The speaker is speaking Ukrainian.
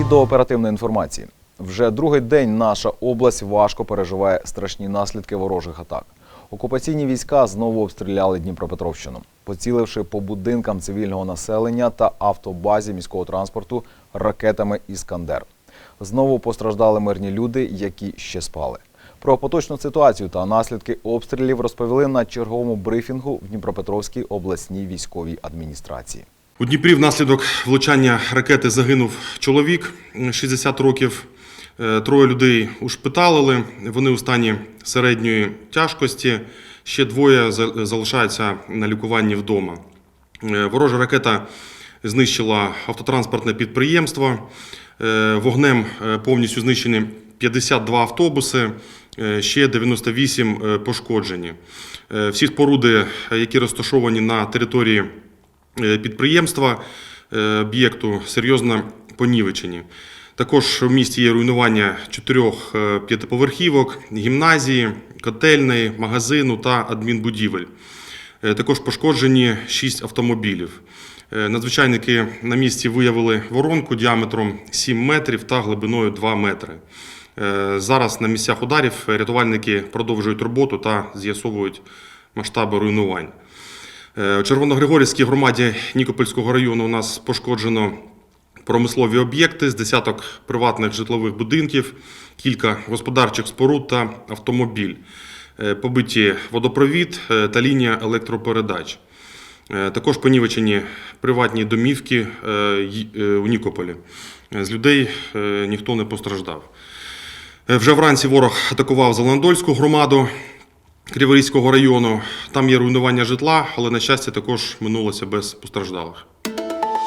І до оперативної інформації. Вже другий день наша область важко переживає страшні наслідки ворожих атак. Окупаційні війська знову обстріляли Дніпропетровщину, поціливши по будинкам цивільного населення та автобазі міського транспорту ракетами Іскандер. Знову постраждали мирні люди, які ще спали. Про поточну ситуацію та наслідки обстрілів розповіли на черговому брифінгу в Дніпропетровській обласній військовій адміністрації. У Дніпрі внаслідок влучання ракети загинув чоловік 60 років. Е, Троє людей ушпиталили. Вони у стані середньої тяжкості. Ще двоє залишаються на лікуванні вдома. Е, Ворожа ракета знищила автотранспортне підприємство. Е, Вогнем повністю знищені 52 автобуси, ще 98 е, пошкоджені. Всі споруди, які розташовані на території підприємства е, об'єкту серйозно понівечені. Також в місті є руйнування чотирьох е, п'ятиповерхівок, гімназії, котельної, магазину та адмінбудівель. Е, Також пошкоджені шість автомобілів. Е, Надзвичайники на місці виявили воронку діаметром 7 метрів та глибиною 2 метри. Е, Зараз на місцях ударів рятувальники продовжують роботу та з'ясовують масштаби руйнувань. Е, Червоногригорівській громаді Нікопольського району у нас пошкоджено промислові об'єкти з десяток приватних житлових будинків, кілька господарчих споруд та автомобіль. Е, Побиті водопровід е, та лінія електропередач. Також понівечені приватні домівки у Нікополі. З людей ніхто не постраждав. Вже вранці ворог атакував Зеландольську громаду Криворізького району. Там є руйнування житла, але на щастя також минулося без постраждалих.